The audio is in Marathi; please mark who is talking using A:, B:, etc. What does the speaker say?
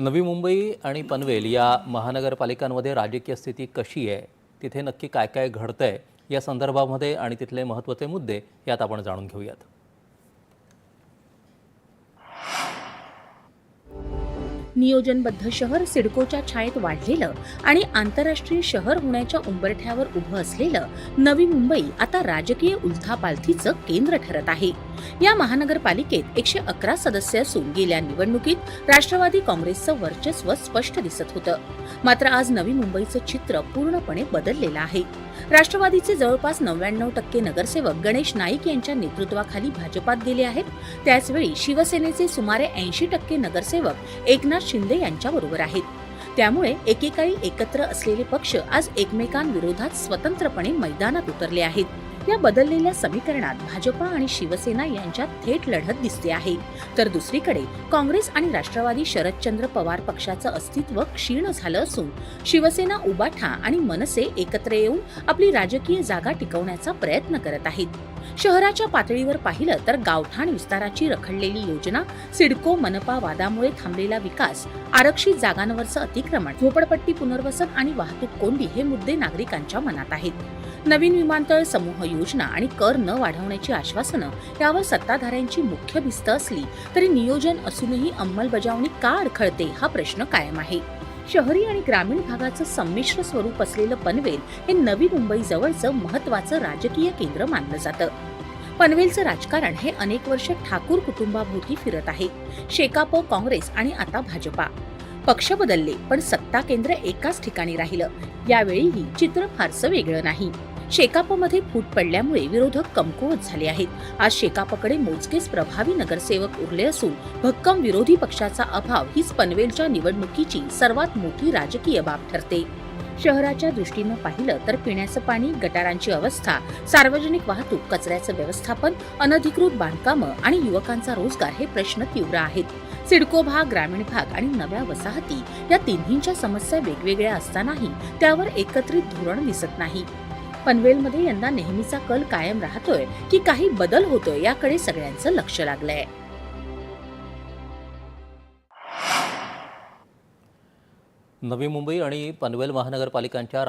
A: नवी मुंबई आणि पनवेल या महानगरपालिकांमध्ये राजकीय स्थिती कशी आहे? तिथे नक्की काय काय घडतं आहे या संदर्भामध्ये आणि तिथले महत्त्वाचे मुद्दे यात आपण जाणून घेऊयात.
B: नियोजनबद्ध शहर सिडकोच्या छायेत वाढलेलं आणि आंतरराष्ट्रीय शहर होण्याच्या उंबरठ्यावर उभं असलेलं नवी मुंबई आता राजकीय उलथापालथीचं केंद्र ठरत आहे. या महानगरपालिकेत एकशे अकरा सदस्य असून गेल्या निवडणुकीत राष्ट्रवादी काँग्रेसचं वर्चस्व स्पष्ट दिसत होतं. मात्र आज नवी मुंबईचं चित्र पूर्णपणे बदललेलं आहे. राष्ट्रवादीचे जवळपास नव्याण्णव टक्के नगरसेवक गणेश नाईक यांच्या नेतृत्वाखाली भाजपात गेले आहेत. त्याचवेळी शिवसेनेचे सुमारे ऐंशी टक्के नगरसेवक एकनाथ शिंदे यांच्याबरोबर आहेत. त्यामुळे एकेकाळी एकत्र असलेले पक्ष आज एकमेकांविरोधात स्वतंत्रपणे मैदानात उतरले आहेत. या बदललेल्या समीकरणात भाजपा आणि शिवसेना यांच्यात थेट लढत दिसते आहे. तर दुसरीकडे काँग्रेस आणि राष्ट्रवादी शरदचंद्र पवार पक्षाचं अस्तित्व क्षीण झालं असून शिवसेना उबाठा आणि मनसे एकत्र येऊन आपली राजकीय जागा टिकवण्याचा प्रयत्न करत आहेत. शहराच्या पातळीवर पाहिलं तर गावठाण विस्ताराची रखडलेली योजना सिडको मनपा वादामुळे थांबलेला विकास आरक्षित जागांवरचं अतिक्रमण झोपडपट्टी पुनर्वसन आणि वाहतूक कोंडी हे मुद्दे नागरिकांच्या मनात आहेत. नवीन विमानतळ समूह योजना आणि कर न वाढवण्याची आश्वासनं यावर सत्ताधाऱ्यांची मुख्य भिस्त असली तरी नियोजन असूनही अंमलबजावणी का अडखळते हा प्रश्न कायम आहे. शहरी आणि ग्रामीण भागाचं संमिश्र स्वरूप असलेलं पनवेल हे नवी मुंबई जवळचं महत्वाचं राजकीय केंद्र मानलं जातं. पनवेलचं राजकारण हे अनेक वर्ष ठाकूर कुटुंबाभोवती फिरत आहे. शेकाप काँग्रेस आणि आता भाजपा. पक्ष बदलले पण सत्ता केंद्र एकाच ठिकाणी राहिलं. यावेळीही चित्र फारसं वेगळं नाही. शेकापमध्ये फूट पडल्यामुळे विरोधक कमकुवत झाले आहेत. आज शेकापकडे मोजकेच प्रभावी नगरसेवक उरले असून भक्कम विरोधी पक्षाचा अभाव हीच पनवेलच्या निवडणुकीची सर्वात मोठी राजकीय बाब ठरते. शहराच्या दृष्टीनं पाहिलं तर पिण्याचं पाणी गटारांची अवस्था सार्वजनिक वाहतूक कचऱ्याचं व्यवस्थापन अनधिकृत बांधकामं आणि युवकांचा रोजगार हे प्रश्न तीव्र आहेत. सिडको भाग ग्रामीण भाग आणि नव्या वसाहती या तिन्हींच्या समस्या वेगवेगळ्या असतानाही त्यावर एकत्रित धोरण दिसत नाही. पनवेलमध्ये यंदा नेहमीचा कल कायम राहतोय की काही बदल होतोय याकडे सगळ्यांचं लक्ष लागलंय.
A: नवी मुंबई आणि पनवेल महानगरपालिकांच्या